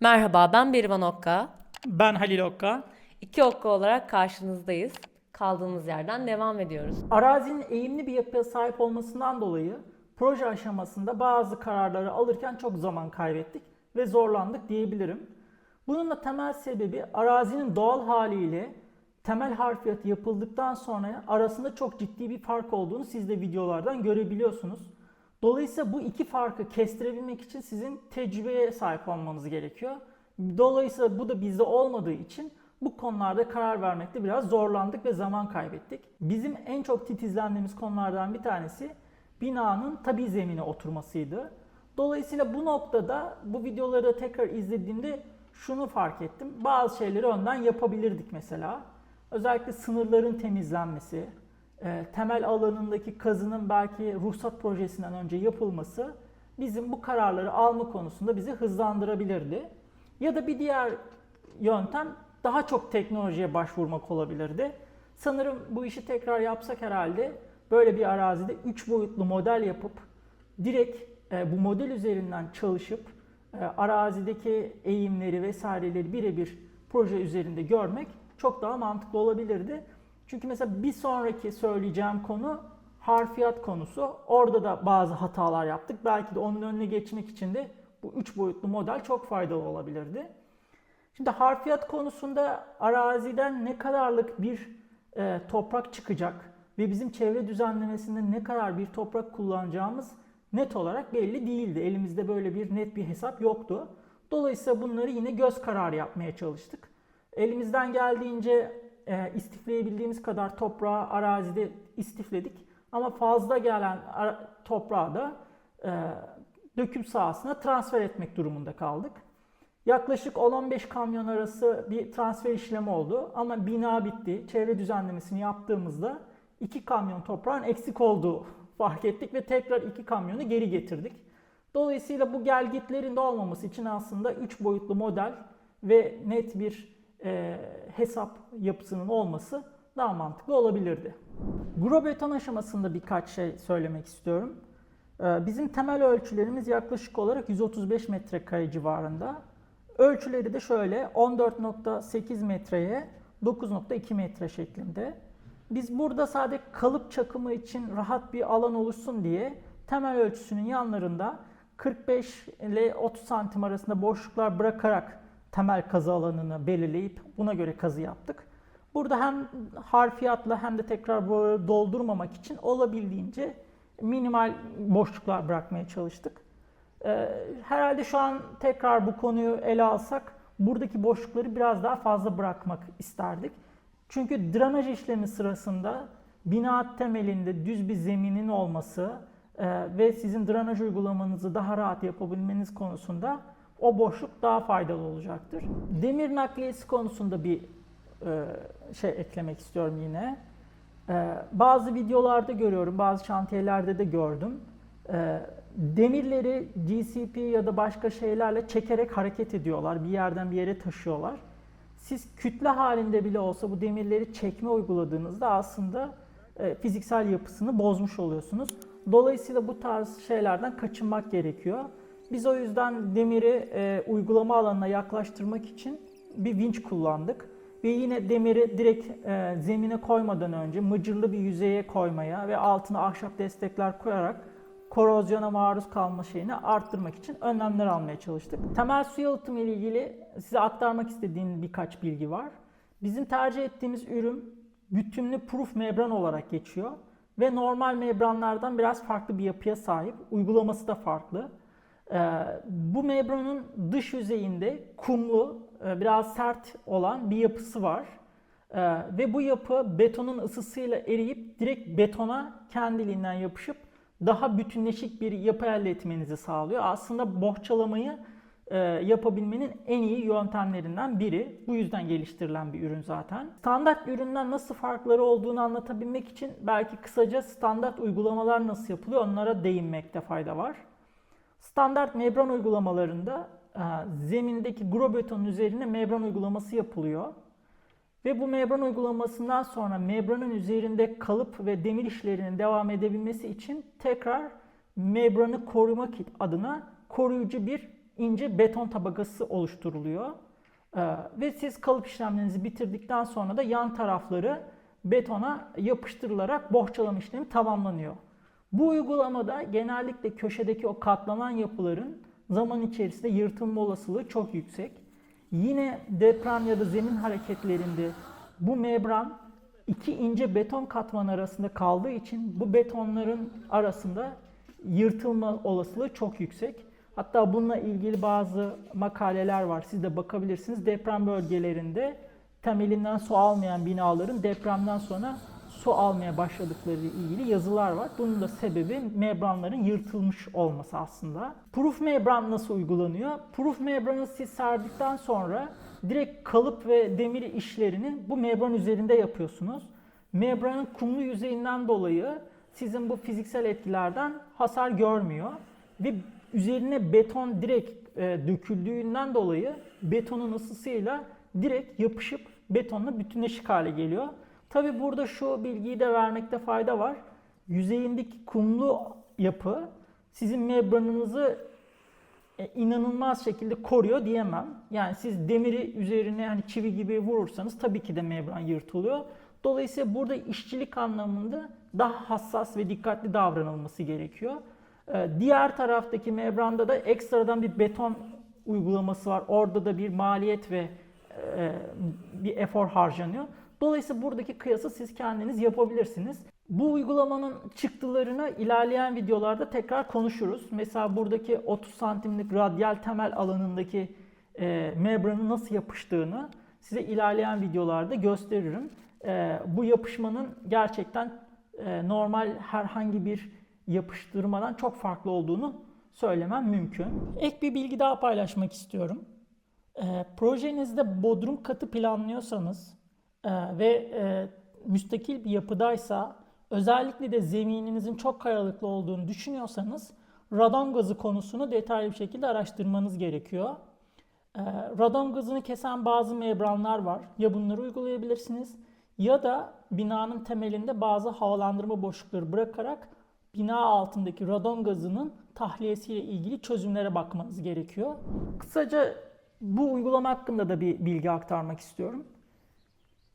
Merhaba, ben Berivan Okka. Ben Halil Okka. İki Okka olarak karşınızdayız. Kaldığımız yerden devam ediyoruz. Arazinin eğimli bir yapıya sahip olmasından dolayı proje aşamasında bazı kararları alırken çok zaman kaybettik ve zorlandık diyebilirim. Bunun da temel sebebi arazinin doğal haliyle temel harfiyatı yapıldıktan sonra arasında çok ciddi bir fark olduğunu siz de videolardan görebiliyorsunuz. Dolayısıyla bu iki farkı kestirebilmek için sizin tecrübeye sahip olmanız gerekiyor. Dolayısıyla bu da bizde olmadığı için bu konularda karar vermekte biraz zorlandık ve zaman kaybettik. Bizim en çok titizlendiğimiz konulardan bir tanesi binanın tabi zemine oturmasıydı. Dolayısıyla bu noktada bu videoları tekrar izlediğimde şunu fark ettim. Bazı şeyleri önden yapabilirdik mesela. Özellikle sınırların temizlenmesi, e, temel alanındaki kazının belki ruhsat projesinden önce yapılması bizim bu kararları alma konusunda bizi hızlandırabilirdi. Ya da bir diğer yöntem daha çok teknolojiye başvurmak olabilirdi. Sanırım bu işi tekrar yapsak herhalde böyle bir arazide 3 boyutlu model yapıp direkt e, bu model üzerinden çalışıp e, arazideki eğimleri vesaireleri birebir proje üzerinde görmek çok daha mantıklı olabilirdi. Çünkü mesela bir sonraki söyleyeceğim konu harfiyat konusu. Orada da bazı hatalar yaptık. Belki de onun önüne geçmek için de bu üç boyutlu model çok faydalı olabilirdi. Şimdi harfiyat konusunda araziden ne kadarlık bir e, toprak çıkacak ve bizim çevre düzenlemesinde ne kadar bir toprak kullanacağımız net olarak belli değildi. Elimizde böyle bir net bir hesap yoktu. Dolayısıyla bunları yine göz kararı yapmaya çalıştık. Elimizden geldiğince e, istifleyebildiğimiz kadar toprağı arazide istifledik. Ama fazla gelen toprağı da e, döküm sahasına transfer etmek durumunda kaldık. Yaklaşık 10-15 kamyon arası bir transfer işlemi oldu ama bina bitti. Çevre düzenlemesini yaptığımızda 2 kamyon toprağın eksik olduğu fark ettik ve tekrar 2 kamyonu geri getirdik. Dolayısıyla bu gelgitlerin de olmaması için aslında 3 boyutlu model ve net bir e, hesap yapısının olması daha mantıklı olabilirdi. Grobeton aşamasında birkaç şey söylemek istiyorum. Ee, Bizim temel ölçülerimiz yaklaşık olarak 135 metrekare civarında. Ölçüleri de şöyle 14.8 metreye 9.2 metre şeklinde. Biz burada sadece kalıp çakımı için rahat bir alan oluşsun diye temel ölçüsünün yanlarında 45 ile 30 santim arasında boşluklar bırakarak temel kazı alanını belirleyip buna göre kazı yaptık. Burada hem harfiyatla hem de tekrar doldurmamak için olabildiğince minimal boşluklar bırakmaya çalıştık. Ee, herhalde şu an tekrar bu konuyu ele alsak buradaki boşlukları biraz daha fazla bırakmak isterdik. Çünkü drenaj işlemi sırasında bina temelinde düz bir zeminin olması e, ve sizin drenaj uygulamanızı daha rahat yapabilmeniz konusunda o boşluk daha faydalı olacaktır. Demir nakliyesi konusunda bir e, şey eklemek istiyorum yine. E, bazı videolarda görüyorum, bazı şantiyelerde de gördüm. E, demirleri GCP ya da başka şeylerle çekerek hareket ediyorlar. Bir yerden bir yere taşıyorlar. Siz kütle halinde bile olsa bu demirleri çekme uyguladığınızda aslında e, fiziksel yapısını bozmuş oluyorsunuz. Dolayısıyla bu tarz şeylerden kaçınmak gerekiyor. Biz o yüzden demiri e, uygulama alanına yaklaştırmak için bir vinç kullandık. Ve yine demiri direkt e, zemine koymadan önce mıcırlı bir yüzeye koymaya ve altına ahşap destekler koyarak korozyona maruz kalma şeyini arttırmak için önlemler almaya çalıştık. Temel su yalıtımı ile ilgili size aktarmak istediğim birkaç bilgi var. Bizim tercih ettiğimiz ürün bütünlü proof membran olarak geçiyor ve normal membranlardan biraz farklı bir yapıya sahip. Uygulaması da farklı. Ee, bu membranın dış yüzeyinde kumlu, e, biraz sert olan bir yapısı var. Ee, ve bu yapı betonun ısısıyla eriyip direkt betona kendiliğinden yapışıp daha bütünleşik bir yapı elde etmenizi sağlıyor. Aslında bohçalamayı e, yapabilmenin en iyi yöntemlerinden biri. Bu yüzden geliştirilen bir ürün zaten. Standart üründen nasıl farkları olduğunu anlatabilmek için belki kısaca standart uygulamalar nasıl yapılıyor onlara değinmekte fayda var. Standart membran uygulamalarında e, zemindeki grobetonun üzerine membran uygulaması yapılıyor. Ve bu membran uygulamasından sonra membranın üzerinde kalıp ve demir işlerinin devam edebilmesi için tekrar membranı korumak adına koruyucu bir ince beton tabakası oluşturuluyor. Ee, ve siz kalıp işlemlerinizi bitirdikten sonra da yan tarafları betona yapıştırılarak bohçalama işlemi tamamlanıyor. Bu uygulamada genellikle köşedeki o katlanan yapıların zaman içerisinde yırtılma olasılığı çok yüksek. Yine deprem ya da zemin hareketlerinde bu membran iki ince beton katman arasında kaldığı için bu betonların arasında yırtılma olasılığı çok yüksek. Hatta bununla ilgili bazı makaleler var. Siz de bakabilirsiniz. Deprem bölgelerinde temelinden su almayan binaların depremden sonra su almaya başladıkları ilgili yazılar var. Bunun da sebebi membranların yırtılmış olması aslında. Proof membran nasıl uygulanıyor? Proof membranı siz serdikten sonra direkt kalıp ve demir işlerini bu membran üzerinde yapıyorsunuz. Membranın kumlu yüzeyinden dolayı sizin bu fiziksel etkilerden hasar görmüyor ve üzerine beton direkt e, döküldüğünden dolayı betonun ısısıyla direkt yapışıp betonla bütünleşik hale geliyor. Tabi burada şu bilgiyi de vermekte fayda var. Yüzeyindeki kumlu yapı sizin membranınızı e, inanılmaz şekilde koruyor diyemem. Yani siz demiri üzerine hani çivi gibi vurursanız tabii ki de membran yırtılıyor. Dolayısıyla burada işçilik anlamında daha hassas ve dikkatli davranılması gerekiyor. Ee, Diğer taraftaki membranda da ekstradan bir beton uygulaması var. Orada da bir maliyet ve e, bir efor harcanıyor. Dolayısıyla buradaki kıyası siz kendiniz yapabilirsiniz. Bu uygulamanın çıktılarını ilerleyen videolarda tekrar konuşuruz. Mesela buradaki 30 santimlik radyal temel alanındaki e, membranın nasıl yapıştığını size ilerleyen videolarda gösteririm. E, bu yapışmanın gerçekten e, normal herhangi bir yapıştırmadan çok farklı olduğunu söylemem mümkün. Ek bir bilgi daha paylaşmak istiyorum. E, projenizde bodrum katı planlıyorsanız ve e, müstakil bir yapıdaysa özellikle de zemininizin çok kayalıklı olduğunu düşünüyorsanız radon gazı konusunu detaylı bir şekilde araştırmanız gerekiyor. E, radon gazını kesen bazı membranlar var. Ya bunları uygulayabilirsiniz ya da binanın temelinde bazı havalandırma boşlukları bırakarak bina altındaki radon gazının tahliyesiyle ilgili çözümlere bakmanız gerekiyor. Kısaca bu uygulama hakkında da bir bilgi aktarmak istiyorum.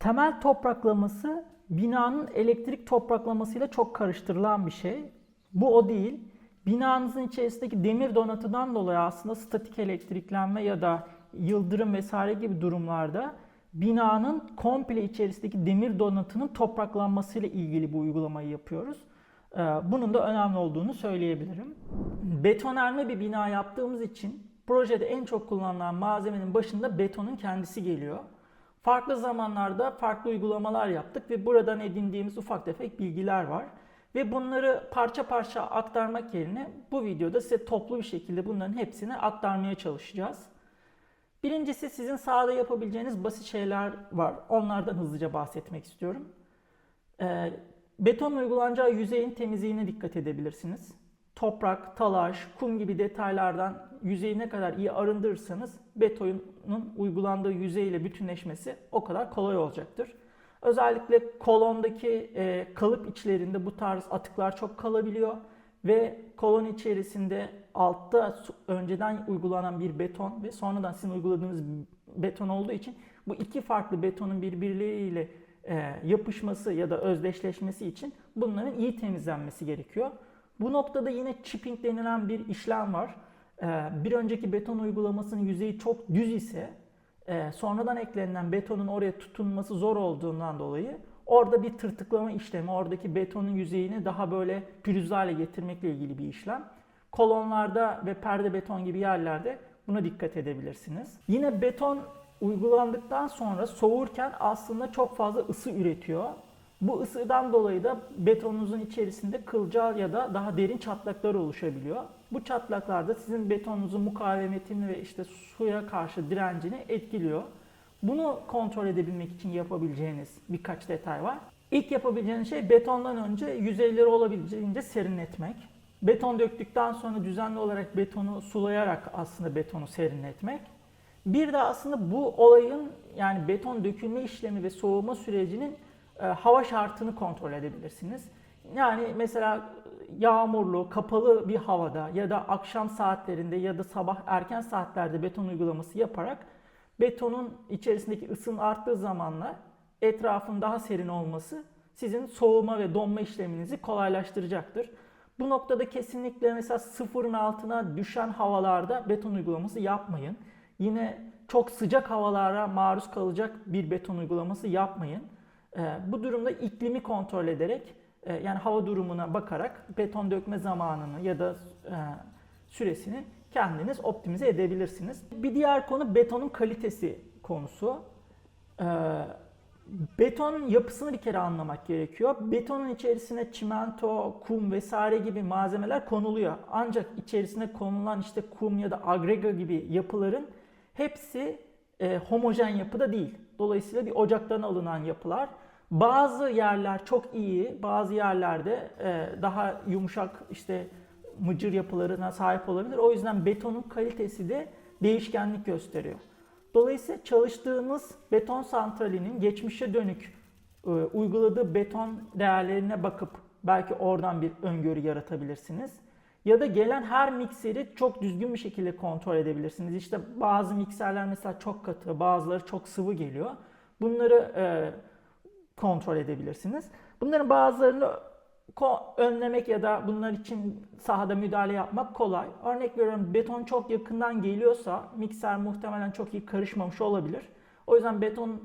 Temel topraklaması binanın elektrik topraklamasıyla çok karıştırılan bir şey. Bu o değil. Binanızın içerisindeki demir donatıdan dolayı aslında statik elektriklenme ya da yıldırım vesaire gibi durumlarda binanın komple içerisindeki demir donatının topraklanmasıyla ilgili bu uygulamayı yapıyoruz. Ee, Bunun da önemli olduğunu söyleyebilirim. Betonarme bir bina yaptığımız için projede en çok kullanılan malzemenin başında betonun kendisi geliyor. Farklı zamanlarda farklı uygulamalar yaptık ve buradan edindiğimiz ufak tefek bilgiler var. Ve bunları parça parça aktarmak yerine bu videoda size toplu bir şekilde bunların hepsini aktarmaya çalışacağız. Birincisi sizin sahada yapabileceğiniz basit şeyler var. Onlardan hızlıca bahsetmek istiyorum. Ee, beton uygulanacağı yüzeyin temizliğine dikkat edebilirsiniz. Toprak, talaş, kum gibi detaylardan yüzeyi ne kadar iyi arındırırsanız betonun uygulandığı yüzeyle bütünleşmesi o kadar kolay olacaktır. Özellikle kolondaki e, kalıp içlerinde bu tarz atıklar çok kalabiliyor ve kolon içerisinde altta önceden uygulanan bir beton ve sonradan sizin uyguladığınız beton olduğu için bu iki farklı betonun birbirleriyle e, yapışması ya da özdeşleşmesi için bunların iyi temizlenmesi gerekiyor. Bu noktada yine chipping denilen bir işlem var. E, bir önceki beton uygulamasının yüzeyi çok düz ise e, sonradan eklenen betonun oraya tutunması zor olduğundan dolayı orada bir tırtıklama işlemi, oradaki betonun yüzeyini daha böyle pürüzlü getirmekle ilgili bir işlem. Kolonlarda ve perde beton gibi yerlerde buna dikkat edebilirsiniz. Yine beton uygulandıktan sonra soğurken aslında çok fazla ısı üretiyor. Bu ısıdan dolayı da betonunuzun içerisinde kılcal ya da daha derin çatlaklar oluşabiliyor. Bu çatlaklar da sizin betonunuzun mukavemetini ve işte suya karşı direncini etkiliyor. Bunu kontrol edebilmek için yapabileceğiniz birkaç detay var. İlk yapabileceğiniz şey betondan önce yüzeyleri olabildiğince serinletmek. Beton döktükten sonra düzenli olarak betonu sulayarak aslında betonu serinletmek. Bir de aslında bu olayın yani beton dökülme işlemi ve soğuma sürecinin hava şartını kontrol edebilirsiniz. Yani mesela yağmurlu, kapalı bir havada ya da akşam saatlerinde ya da sabah erken saatlerde beton uygulaması yaparak betonun içerisindeki ısının arttığı zamanla etrafın daha serin olması sizin soğuma ve donma işleminizi kolaylaştıracaktır. Bu noktada kesinlikle mesela sıfırın altına düşen havalarda beton uygulaması yapmayın. Yine çok sıcak havalara maruz kalacak bir beton uygulaması yapmayın. Ee, bu durumda iklimi kontrol ederek e, yani hava durumuna bakarak beton dökme zamanını ya da e, süresini kendiniz optimize edebilirsiniz. Bir diğer konu betonun kalitesi konusu. Ee, betonun yapısını bir kere anlamak gerekiyor. Betonun içerisine çimento, kum vesaire gibi malzemeler konuluyor. Ancak içerisine konulan işte kum ya da agrega gibi yapıların hepsi e, homojen yapıda değil. Dolayısıyla bir ocaktan alınan yapılar. Bazı yerler çok iyi, bazı yerlerde e, daha yumuşak işte mıcır yapılarına sahip olabilir. O yüzden betonun kalitesi de değişkenlik gösteriyor. Dolayısıyla çalıştığımız beton santralinin geçmişe dönük e, uyguladığı beton değerlerine bakıp belki oradan bir öngörü yaratabilirsiniz. Ya da gelen her mikseri çok düzgün bir şekilde kontrol edebilirsiniz. İşte bazı mikserler mesela çok katı, bazıları çok sıvı geliyor. Bunları e, kontrol edebilirsiniz. Bunların bazılarını önlemek ya da bunlar için sahada müdahale yapmak kolay. Örnek veriyorum beton çok yakından geliyorsa mikser muhtemelen çok iyi karışmamış olabilir. O yüzden beton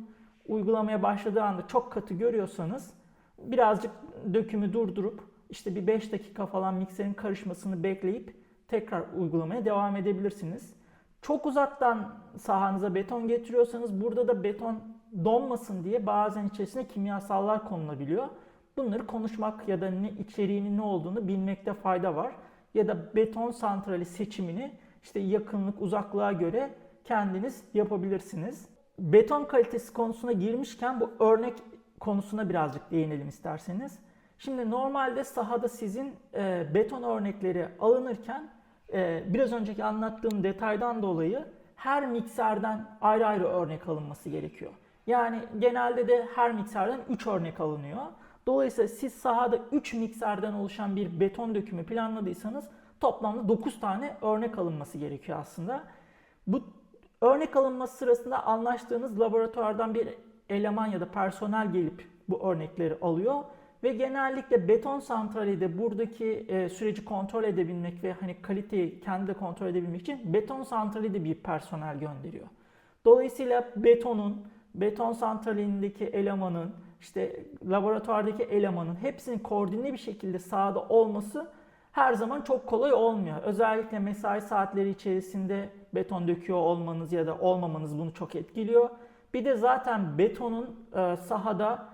uygulamaya başladığı anda çok katı görüyorsanız birazcık dökümü durdurup işte bir 5 dakika falan mikserin karışmasını bekleyip tekrar uygulamaya devam edebilirsiniz. Çok uzaktan sahanıza beton getiriyorsanız burada da beton donmasın diye bazen içerisine kimyasallar konulabiliyor. Bunları konuşmak ya da ne içeriğinin ne olduğunu bilmekte fayda var. Ya da beton santrali seçimini işte yakınlık, uzaklığa göre kendiniz yapabilirsiniz. Beton kalitesi konusuna girmişken bu örnek konusuna birazcık değinelim isterseniz. Şimdi normalde sahada sizin e, beton örnekleri alınırken e, biraz önceki anlattığım detaydan dolayı her mikserden ayrı ayrı örnek alınması gerekiyor. Yani genelde de her mikserden 3 örnek alınıyor. Dolayısıyla siz sahada 3 mikserden oluşan bir beton dökümü planladıysanız toplamda 9 tane örnek alınması gerekiyor aslında. Bu örnek alınması sırasında anlaştığınız laboratuvardan bir eleman ya da personel gelip bu örnekleri alıyor ve genellikle beton santrali de buradaki e, süreci kontrol edebilmek ve hani kaliteyi kendi de kontrol edebilmek için beton santrali de bir personel gönderiyor. Dolayısıyla betonun, beton santralindeki elemanın, işte laboratuvardaki elemanın hepsinin koordine bir şekilde sahada olması her zaman çok kolay olmuyor. Özellikle mesai saatleri içerisinde beton döküyor olmanız ya da olmamanız bunu çok etkiliyor. Bir de zaten betonun e, sahada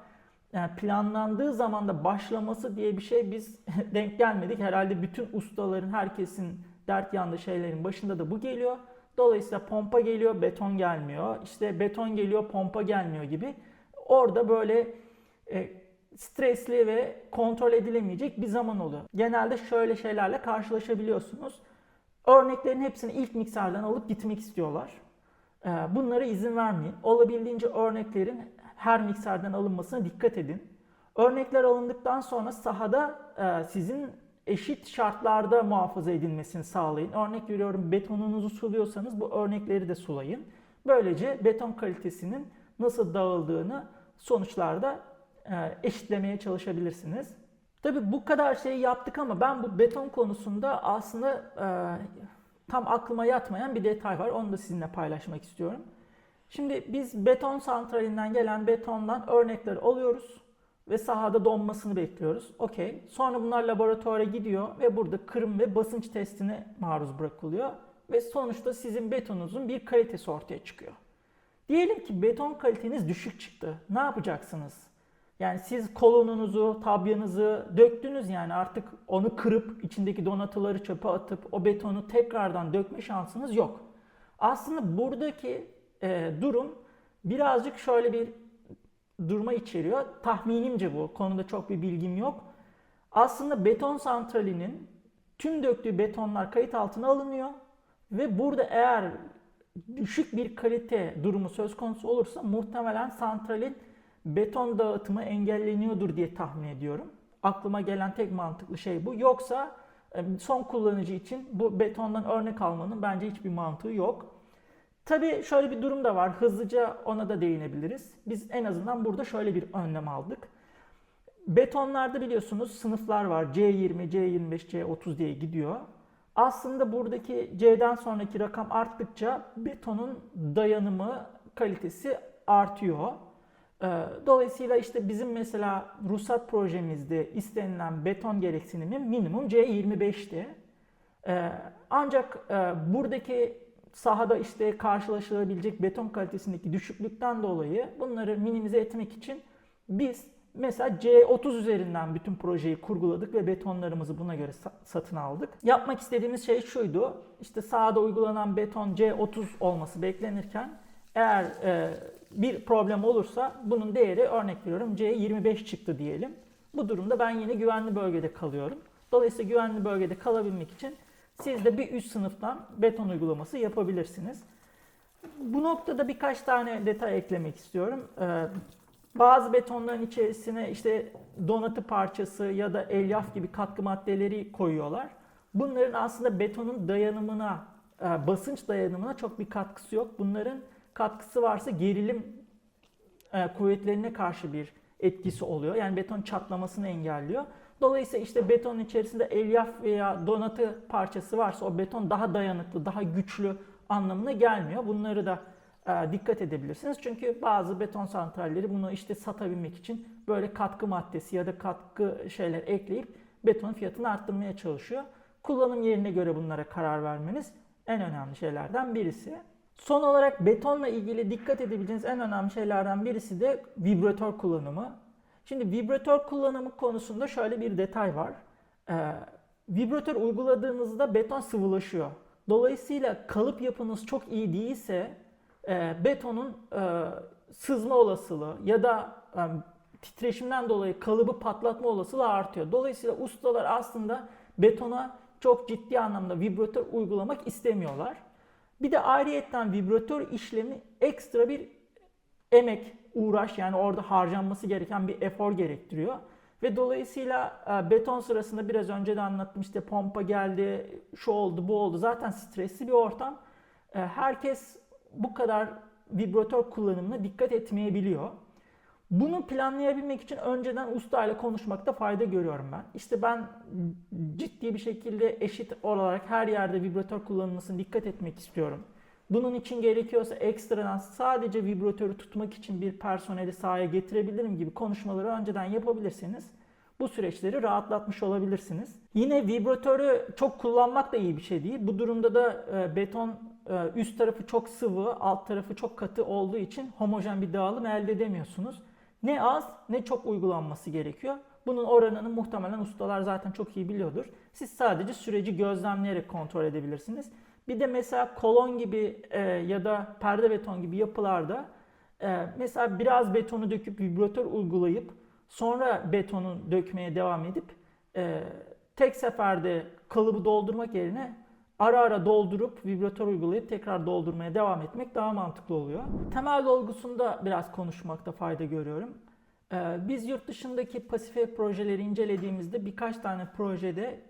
yani planlandığı zamanda başlaması diye bir şey biz denk gelmedik. Herhalde bütün ustaların, herkesin dert yandığı şeylerin başında da bu geliyor. Dolayısıyla pompa geliyor, beton gelmiyor. İşte beton geliyor, pompa gelmiyor gibi. Orada böyle e, stresli ve kontrol edilemeyecek bir zaman oluyor. Genelde şöyle şeylerle karşılaşabiliyorsunuz. Örneklerin hepsini ilk mikserden alıp gitmek istiyorlar. E, bunlara izin vermeyin. Olabildiğince örneklerin her mikserden alınmasına dikkat edin. Örnekler alındıktan sonra sahada e, sizin eşit şartlarda muhafaza edilmesini sağlayın. Örnek veriyorum betonunuzu suluyorsanız bu örnekleri de sulayın. Böylece beton kalitesinin nasıl dağıldığını sonuçlarda e, eşitlemeye çalışabilirsiniz. Tabi bu kadar şeyi yaptık ama ben bu beton konusunda aslında e, tam aklıma yatmayan bir detay var. Onu da sizinle paylaşmak istiyorum. Şimdi biz beton santralinden gelen betondan örnekleri alıyoruz ve sahada donmasını bekliyoruz. Okey. Sonra bunlar laboratuvara gidiyor ve burada kırım ve basınç testine maruz bırakılıyor. Ve sonuçta sizin betonunuzun bir kalitesi ortaya çıkıyor. Diyelim ki beton kaliteniz düşük çıktı. Ne yapacaksınız? Yani siz kolonunuzu, tabyanızı döktünüz yani artık onu kırıp içindeki donatıları çöpe atıp o betonu tekrardan dökme şansınız yok. Aslında buradaki e, durum birazcık şöyle bir durma içeriyor. Tahminimce bu. Konuda çok bir bilgim yok. Aslında beton santralinin tüm döktüğü betonlar kayıt altına alınıyor ve burada eğer düşük bir kalite durumu söz konusu olursa muhtemelen santralin beton dağıtımı engelleniyordur diye tahmin ediyorum. aklıma gelen tek mantıklı şey bu. Yoksa e, son kullanıcı için bu betondan örnek almanın bence hiçbir mantığı yok. Tabii şöyle bir durum da var. Hızlıca ona da değinebiliriz. Biz en azından burada şöyle bir önlem aldık. Betonlarda biliyorsunuz sınıflar var. C20, C25, C30 diye gidiyor. Aslında buradaki C'den sonraki rakam arttıkça betonun dayanımı, kalitesi artıyor. Ee, Dolayısıyla işte bizim mesela ruhsat projemizde istenilen beton gereksinimi minimum C25'ti. Ee, Ancak e, buradaki sahada işte karşılaşılabilecek beton kalitesindeki düşüklükten dolayı bunları minimize etmek için biz mesela C30 üzerinden bütün projeyi kurguladık ve betonlarımızı buna göre sa- satın aldık. Yapmak istediğimiz şey şuydu. İşte sahada uygulanan beton C30 olması beklenirken eğer e, bir problem olursa bunun değeri örnek veriyorum C25 çıktı diyelim. Bu durumda ben yine güvenli bölgede kalıyorum. Dolayısıyla güvenli bölgede kalabilmek için siz de bir üst sınıftan beton uygulaması yapabilirsiniz. Bu noktada birkaç tane detay eklemek istiyorum. Ee, bazı betonların içerisine işte donatı parçası ya da elyaf gibi katkı maddeleri koyuyorlar. Bunların aslında betonun dayanımına, e, basınç dayanımına çok bir katkısı yok. Bunların katkısı varsa gerilim e, kuvvetlerine karşı bir etkisi oluyor. Yani beton çatlamasını engelliyor. Dolayısıyla işte betonun içerisinde elyaf veya donatı parçası varsa o beton daha dayanıklı, daha güçlü anlamına gelmiyor. Bunları da e, dikkat edebilirsiniz. Çünkü bazı beton santralleri bunu işte satabilmek için böyle katkı maddesi ya da katkı şeyler ekleyip betonun fiyatını arttırmaya çalışıyor. Kullanım yerine göre bunlara karar vermeniz en önemli şeylerden birisi. Son olarak betonla ilgili dikkat edebileceğiniz en önemli şeylerden birisi de vibratör kullanımı. Şimdi vibratör kullanımı konusunda şöyle bir detay var. Ee, vibratör uyguladığınızda beton sıvılaşıyor. Dolayısıyla kalıp yapınız çok iyi değilse e, betonun e, sızma olasılığı ya da e, titreşimden dolayı kalıbı patlatma olasılığı artıyor. Dolayısıyla ustalar aslında betona çok ciddi anlamda vibratör uygulamak istemiyorlar. Bir de ayrıyetten vibratör işlemi ekstra bir emek, uğraş yani orada harcanması gereken bir efor gerektiriyor. Ve dolayısıyla e, beton sırasında biraz önce de anlattım işte pompa geldi, şu oldu, bu oldu. Zaten stresli bir ortam. E, Herkes bu kadar vibratör kullanımına dikkat etmeyebiliyor. Bunu planlayabilmek için önceden usta ile konuşmakta fayda görüyorum ben. İşte ben ciddi bir şekilde eşit olarak her yerde vibratör kullanılmasına dikkat etmek istiyorum. Bunun için gerekiyorsa ekstradan sadece vibratörü tutmak için bir personeli sahaya getirebilirim gibi konuşmaları önceden yapabilirseniz bu süreçleri rahatlatmış olabilirsiniz. Yine vibratörü çok kullanmak da iyi bir şey değil. Bu durumda da e, beton e, üst tarafı çok sıvı, alt tarafı çok katı olduğu için homojen bir dağılım elde edemiyorsunuz. Ne az ne çok uygulanması gerekiyor. Bunun oranını muhtemelen ustalar zaten çok iyi biliyordur. Siz sadece süreci gözlemleyerek kontrol edebilirsiniz. Bir de mesela kolon gibi e, ya da perde beton gibi yapılarda e, mesela biraz betonu döküp vibratör uygulayıp sonra betonu dökmeye devam edip e, tek seferde kalıbı doldurmak yerine ara ara doldurup vibratör uygulayıp tekrar doldurmaya devam etmek daha mantıklı oluyor. Temel dolgusunda biraz konuşmakta fayda görüyorum. Ee, Biz yurt dışındaki pasif projeleri incelediğimizde birkaç tane projede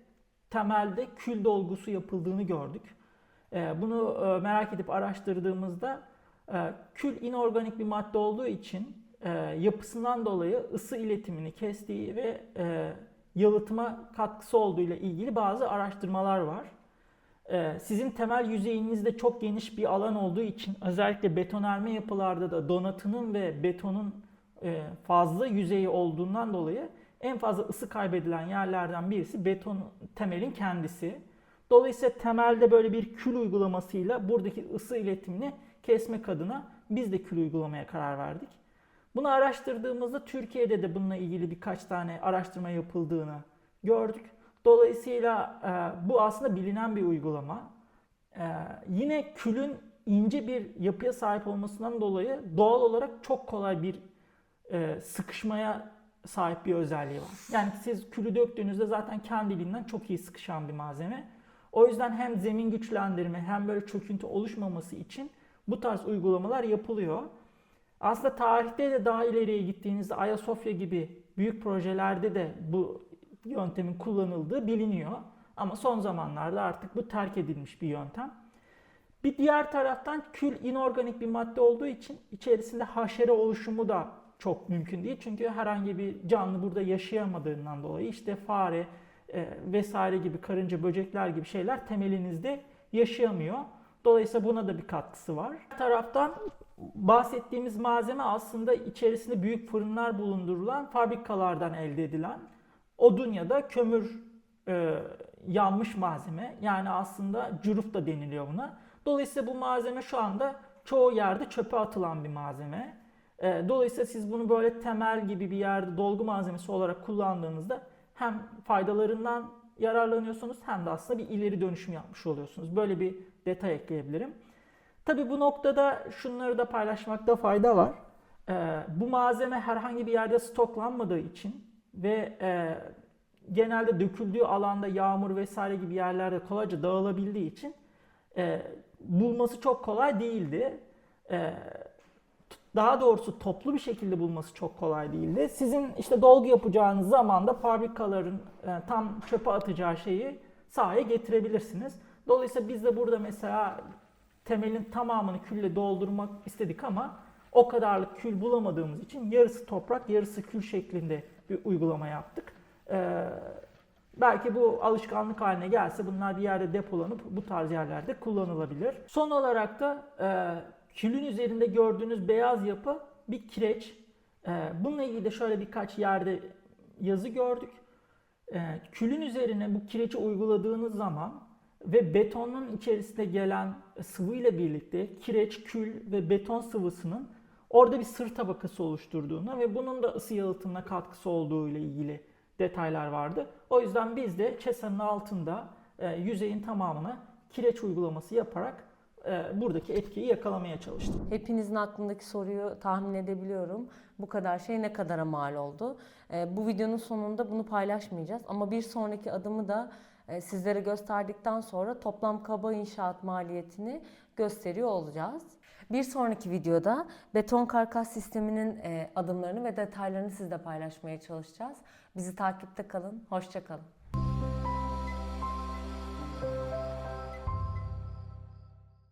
temelde kül dolgusu yapıldığını gördük. Ee, Bunu e, merak edip araştırdığımızda e, kül inorganik bir madde olduğu için e, yapısından dolayı ısı iletimini kestiği ve yalıtma katkısı olduğu ile ilgili bazı araştırmalar var. Sizin temel yüzeyinizde çok geniş bir alan olduğu için özellikle betonarme yapılarda da donatının ve betonun fazla yüzeyi olduğundan dolayı en fazla ısı kaybedilen yerlerden birisi beton temelin kendisi. Dolayısıyla temelde böyle bir kül uygulamasıyla buradaki ısı iletimini kesmek adına biz de kül uygulamaya karar verdik. Bunu araştırdığımızda Türkiye'de de bununla ilgili birkaç tane araştırma yapıldığını gördük. Dolayısıyla e, bu aslında bilinen bir uygulama. E, yine külün ince bir yapıya sahip olmasından dolayı doğal olarak çok kolay bir e, sıkışmaya sahip bir özelliği var. Yani siz külü döktüğünüzde zaten kendiliğinden çok iyi sıkışan bir malzeme. O yüzden hem zemin güçlendirme hem böyle çöküntü oluşmaması için bu tarz uygulamalar yapılıyor. Aslında tarihte de daha ileriye gittiğinizde Ayasofya gibi büyük projelerde de bu yöntemin kullanıldığı biliniyor. Ama son zamanlarda artık bu terk edilmiş bir yöntem. Bir diğer taraftan kül inorganik bir madde olduğu için içerisinde haşere oluşumu da çok mümkün değil. Çünkü herhangi bir canlı burada yaşayamadığından dolayı işte fare e, vesaire gibi karınca, böcekler gibi şeyler temelinizde yaşayamıyor. Dolayısıyla buna da bir katkısı var. Bir taraftan bahsettiğimiz malzeme aslında içerisinde büyük fırınlar bulundurulan fabrikalardan elde edilen odun ya da kömür e, yanmış malzeme. Yani aslında cüruf da deniliyor buna. Dolayısıyla bu malzeme şu anda çoğu yerde çöpe atılan bir malzeme. E, dolayısıyla siz bunu böyle temel gibi bir yerde dolgu malzemesi olarak kullandığınızda hem faydalarından yararlanıyorsunuz hem de aslında bir ileri dönüşüm yapmış oluyorsunuz. Böyle bir detay ekleyebilirim. Tabii bu noktada şunları da paylaşmakta fayda var. E, bu malzeme herhangi bir yerde stoklanmadığı için ve e, genelde döküldüğü alanda yağmur vesaire gibi yerlerde kolayca dağılabildiği için e, bulması çok kolay değildi. E, daha doğrusu toplu bir şekilde bulması çok kolay değildi. Sizin işte dolgu yapacağınız zaman da fabrikaların e, tam çöpe atacağı şeyi sahaya getirebilirsiniz. Dolayısıyla biz de burada mesela temelin tamamını külle doldurmak istedik ama o kadarlık kül bulamadığımız için yarısı toprak yarısı kül şeklinde bir uygulama yaptık. Ee, belki bu alışkanlık haline gelse bunlar bir yerde depolanıp bu tarz yerlerde kullanılabilir. Son olarak da e, külün üzerinde gördüğünüz beyaz yapı bir kireç. E, bununla ilgili de şöyle birkaç yerde yazı gördük. E, külün üzerine bu kireci uyguladığınız zaman ve betonun içerisinde gelen sıvı ile birlikte kireç, kül ve beton sıvısının orada bir sır tabakası oluşturduğunu ve bunun da ısı yalıtımına katkısı olduğu ile ilgili detaylar vardı. O yüzden biz de Çesa'nın altında e, yüzeyin tamamına kireç uygulaması yaparak buradaki etkiyi yakalamaya çalıştık. Hepinizin aklındaki soruyu tahmin edebiliyorum. Bu kadar şey ne kadara mal oldu? Ee, bu videonun sonunda bunu paylaşmayacağız ama bir sonraki adımı da e, sizlere gösterdikten sonra toplam kaba inşaat maliyetini gösteriyor olacağız. Bir sonraki videoda beton karkas sisteminin e, adımlarını ve detaylarını sizle paylaşmaya çalışacağız. Bizi takipte kalın, hoşça kalın.